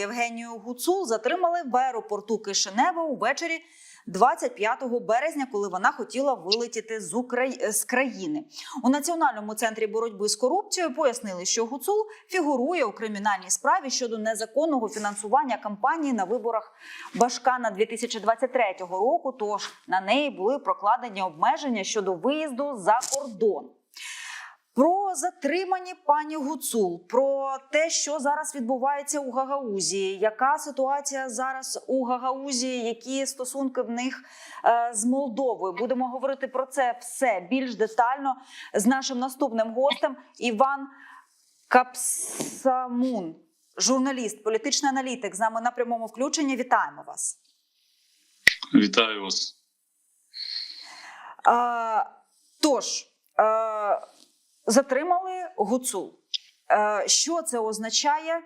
Євгенію Гуцул затримали в аеропорту Кишинева увечері 25 березня, коли вона хотіла вилетіти з Украї... з країни. У національному центрі боротьби з корупцією пояснили, що Гуцул фігурує у кримінальній справі щодо незаконного фінансування кампанії на виборах Башкана 2023 року. Тож на неї були прокладені обмеження щодо виїзду за кордон. Про затримані пані Гуцул, про те, що зараз відбувається у Гагаузі, яка ситуація зараз у Гагаузі, які стосунки в них е, з Молдовою. Будемо говорити про це все більш детально з нашим наступним гостем Іван Капсамун, журналіст, політичний аналітик. З нами на прямому включенні. Вітаємо вас. Вітаю вас. Е, тож. Е, затримали гуцул. Е, Що це означає?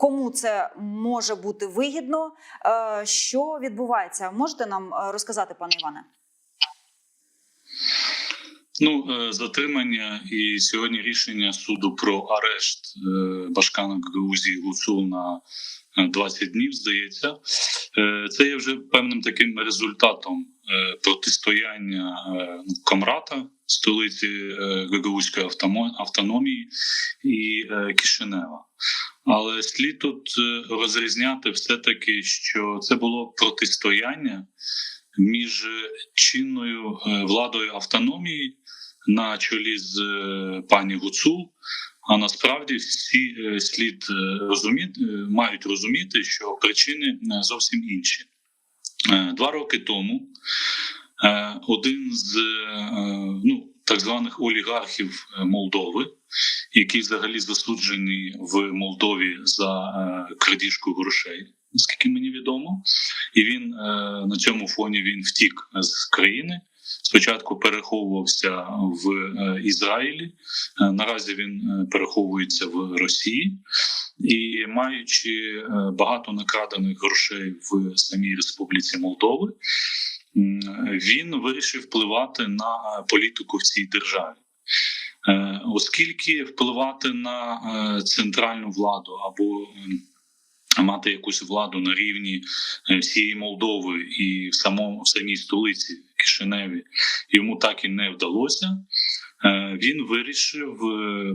Кому це може бути вигідно? Е, Що відбувається? Можете нам е, розказати, пане Іване? Ну, е, затримання і сьогодні рішення суду про арешт е, Башкана Грузії Гуцул на е, 20 днів, здається, Е, це є вже певним таким результатом е, протистояння е, ну, Камрата, столиці е, Гагаузької автономії і е, Кишинева. Але слід тут е, розрізняти все-таки, що це було протистояння між чинною е, владою автономії на чолі з е, пані Гуцул. А насправді всі е, слід розуміти, мають розуміти, що причини зовсім інші. Два роки тому один з ну, так званих олігархів е, Молдови, який взагалі засуджений в Молдові за е, крадіжку грошей, наскільки мені відомо, і він е, на цьому фоні він втік з країни. Спочатку переховувався в Ізраїлі. Наразі він переховується в Росії і маючи багато накрадених грошей в самій Республіці Молдови, він вирішив впливати на е, політику в цій державі. Е, Оскільки впливати на е, центральну владу або мати якусь владу на рівні всієї Молдови і в самому в самій столиці Кишиневі йому так і не вдалося. Він вирішив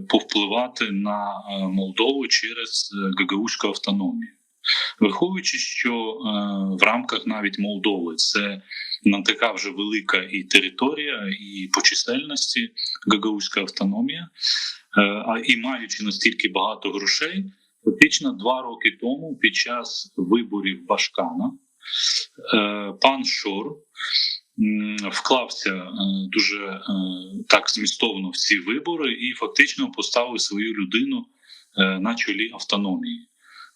повпливати на Молдову через Гагаузьку автономію, враховуючи, що е, в рамках навіть Молдови це не така вже велика і територія, і по чисельності Гагаузька автономія, е, а і маючи настільки багато грошей, фактично два роки тому, під час виборів Башкана, е, пан Шор вклався дуже так змістовно в ці вибори і фактично поставив свою людину на чолі автономії.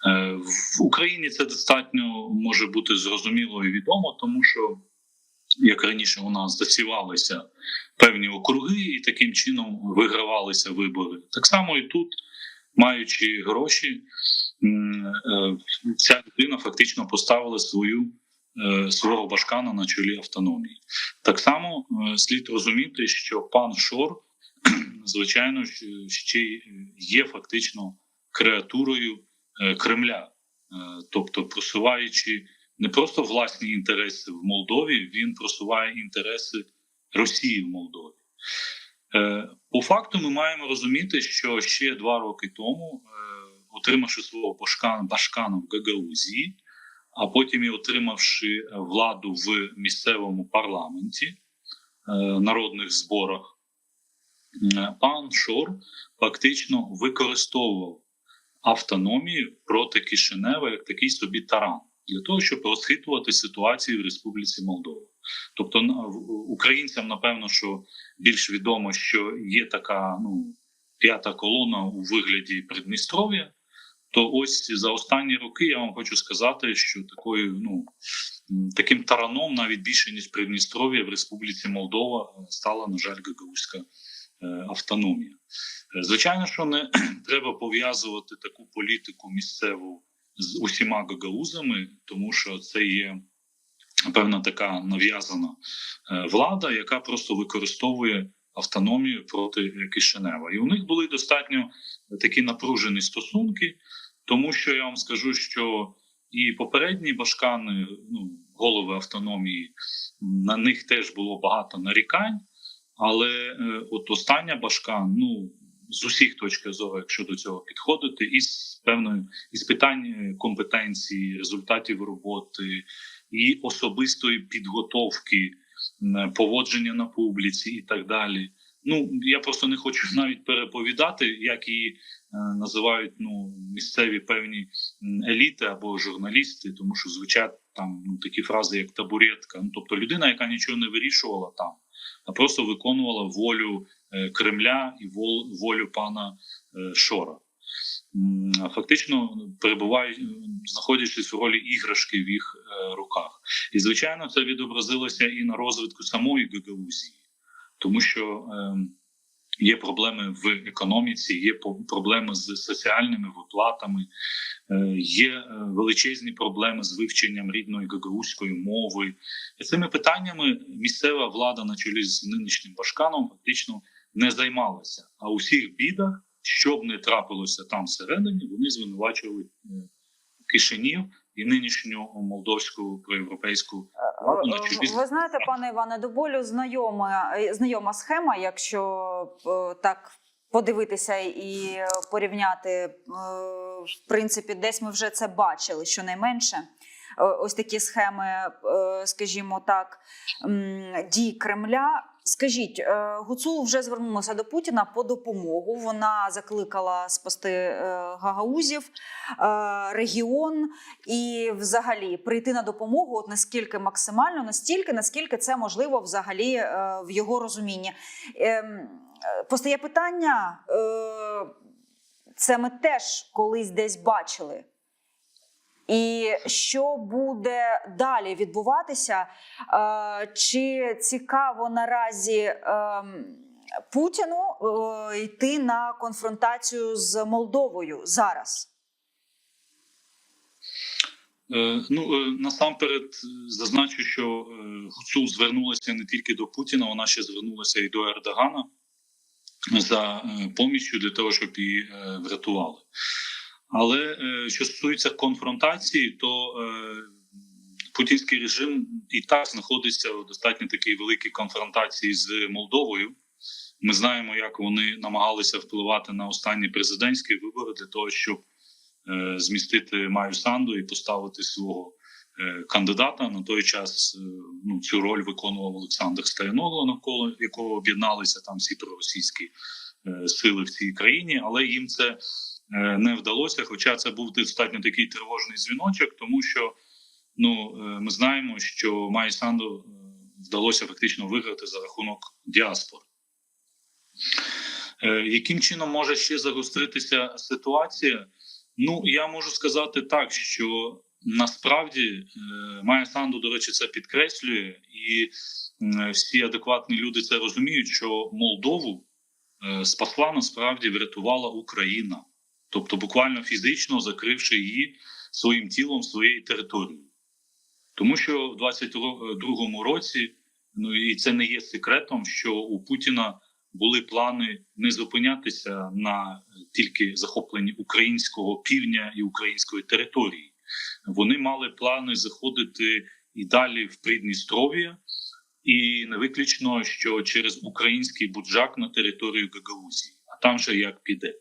Е, В Україні це достатньо може бути зрозуміло і відомо, тому що як раніше у нас засівалися певні округи, і таким чином вигравалися вибори. Так само і тут, маючи гроші, е, ця людина фактично поставила свою е, свого башкана на чолі автономії. Так само слід розуміти, що пан Шор, звичайно, ще є фактично креатурою Кремля, Е, тобто просуваючи не просто власні інтереси в Молдові, він просуває інтереси Росії в Молдові. Е, По факту, ми маємо розуміти, що ще два роки тому, е, отримавши свого башкана, в Гагаузії, а потім і отримавши е, владу в місцевому парламенті, е, народних зборах, е, пан Шор фактично використовував автономію проти Кишинева як такий собі таран для того, щоб розхитувати ситуацію в Республіці Молдова. Тобто українцям, напевно, що більш відомо, що є така ну, п'ята колона у вигляді Придністров'я. То ось за останні роки я вам хочу сказати, що такою, ну таким тараном навіть більше ніж Придністров'я в Республіці Молдова стала, на жаль, гагаузька автономія. Е, Звичайно, що не треба пов'язувати таку політику місцеву з усіма гагаузами, тому що це є певна така нав'язана е, влада, яка просто використовує автономію проти е, Кишинева. І у них були достатньо такі напружені стосунки. тому що я вам скажу, що і попередні башкани, ну голови автономії, на них теж було багато нарікань. Але е, от остання башка, ну з усіх точок зору, якщо до цього підходити, із певною із питань е, компетенції, результатів роботи і особистої підготовки, м, поводження на публіці і так далі. Ну я просто не хочу навіть переповідати, як її е, називають ну місцеві певні еліти або журналісти, тому що звучать там ну такі фрази, як табуретка. Ну тобто людина, яка нічого не вирішувала там, а просто виконувала волю е, Кремля і волю пана е, Шора. Фактично перебувають, знаходячись в ролі іграшки в їх е, руках, і звичайно, це відобразилося і на розвитку самої Гагаузії, тому що е, є проблеми в економіці, є проблеми з соціальними виплатами, е, є е, величезні проблеми з вивченням рідної гагаузької мови. І цими питаннями місцева влада на чолі з нинішнім Башканом фактично не займалася. А у всіх бідах, що б не трапилося там всередині, вони звинувачували е, Кишинів і нинішню молдовську проєвропейську з Ви знаєте, пане Іване, до болю знайома, знайома схема, якщо е, так подивитися і порівняти, е, в принципі, десь ми вже це бачили, щонайменше. Е, Ось такі схеми, е, скажімо так, дій Кремля. Скажіть, е, Гуцул вже звернулася до Путіна по допомогу. Вона закликала спасти е, гагаузів, е, регіон і взагалі прийти на допомогу, от наскільки максимально, настільки, наскільки це можливо взагалі в його розумінні. Ем, Постає питання, це ми теж колись десь бачили. І що буде далі відбуватися? Е, Чи цікаво наразі ем, Путіну е, йти на конфронтацію з Молдовою зараз? Е, Ну насамперед зазначу, що Гуцул звернулася не тільки до Путіна, вона ще звернулася і до Ердогана за поміччю для того, щоб її врятували. Але е, що стосується конфронтації, то е, путінський режим і так знаходиться в достатньо такій великій конфронтації з Молдовою. Ми знаємо, як вони намагалися впливати на останні президентські вибори для того, щоб е, змістити Маю Санду і поставити свого кандидата. На той час ну, цю роль виконував Олександр Стояногло, навколо якого об'єдналися там всі проросійські сили в цій країні, але їм це не вдалося. Хоча це був достатньо такий тривожний дзвіночок, тому що ну, е, ми знаємо, що Маю Санду е, вдалося фактично виграти за рахунок діаспори. Е, Яким чином може ще загостритися ситуація? Ну я можу сказати так, що насправді е, Майя Санду, до речі, це підкреслює, і всі адекватні люди це розуміють, що Молдову е, спасла насправді врятувала Україна, тобто буквально фізично закривши її своїм тілом, своєю територією. Тому що в 22-му році, ну і це не є секретом, що у Путіна були плани не зупинятися на тільки захопленні українського півдня і української території. Вони мали плани заходити і далі в Придністров'я, і не виключно, що через український буджак на територію Гагаузії, а там же як піде.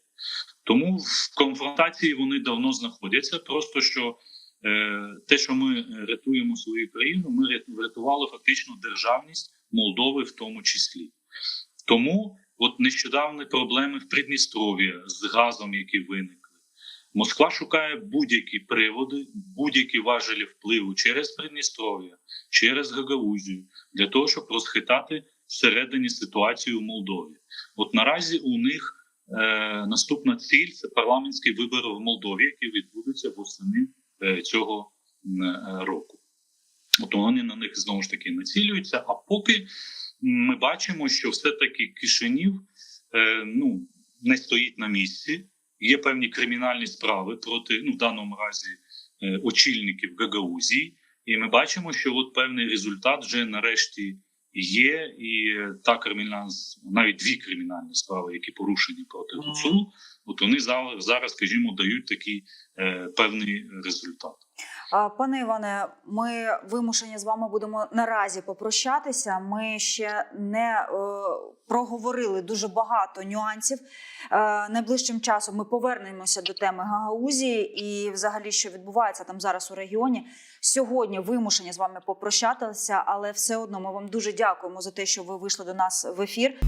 Тому в конфронтації вони давно знаходяться. Просто що е, те, що ми рятуємо свою країну, ми врятували фактично державність Молдови, в тому числі. Тому от нещодавні проблеми в Придністров'ї з газом, які виникли. Москва шукає будь-які приводи, будь-які важелі впливу через Придністров'я, через Гагаузію для того, щоб розхитати всередині ситуацію у Молдові. От наразі у них е, наступна ціль це парламентські вибори в Молдові, які відбудуться восени е, цього е, року. От вони на них знову ж таки націлюються. А поки ми бачимо, що все-таки Кишинів е, ну, не стоїть на місці. Є певні кримінальні справи проти ну, в даному разі е, очільників Гагаузії. І ми бачимо, що от певний результат вже нарешті є, і та кримінальна навіть дві кримінальні справи, які порушені проти Гуцул, От вони зараз, зараз скажімо, дають такий е, певний результат. Пане Іване, ми вимушені з вами будемо наразі попрощатися. Ми ще не е, проговорили дуже багато нюансів. Е, найближчим часом ми повернемося до теми Гагаузії і, взагалі, що відбувається там зараз у регіоні. Сьогодні вимушені з вами попрощатися, але все одно ми вам дуже дякуємо за те, що ви вийшли до нас в ефір.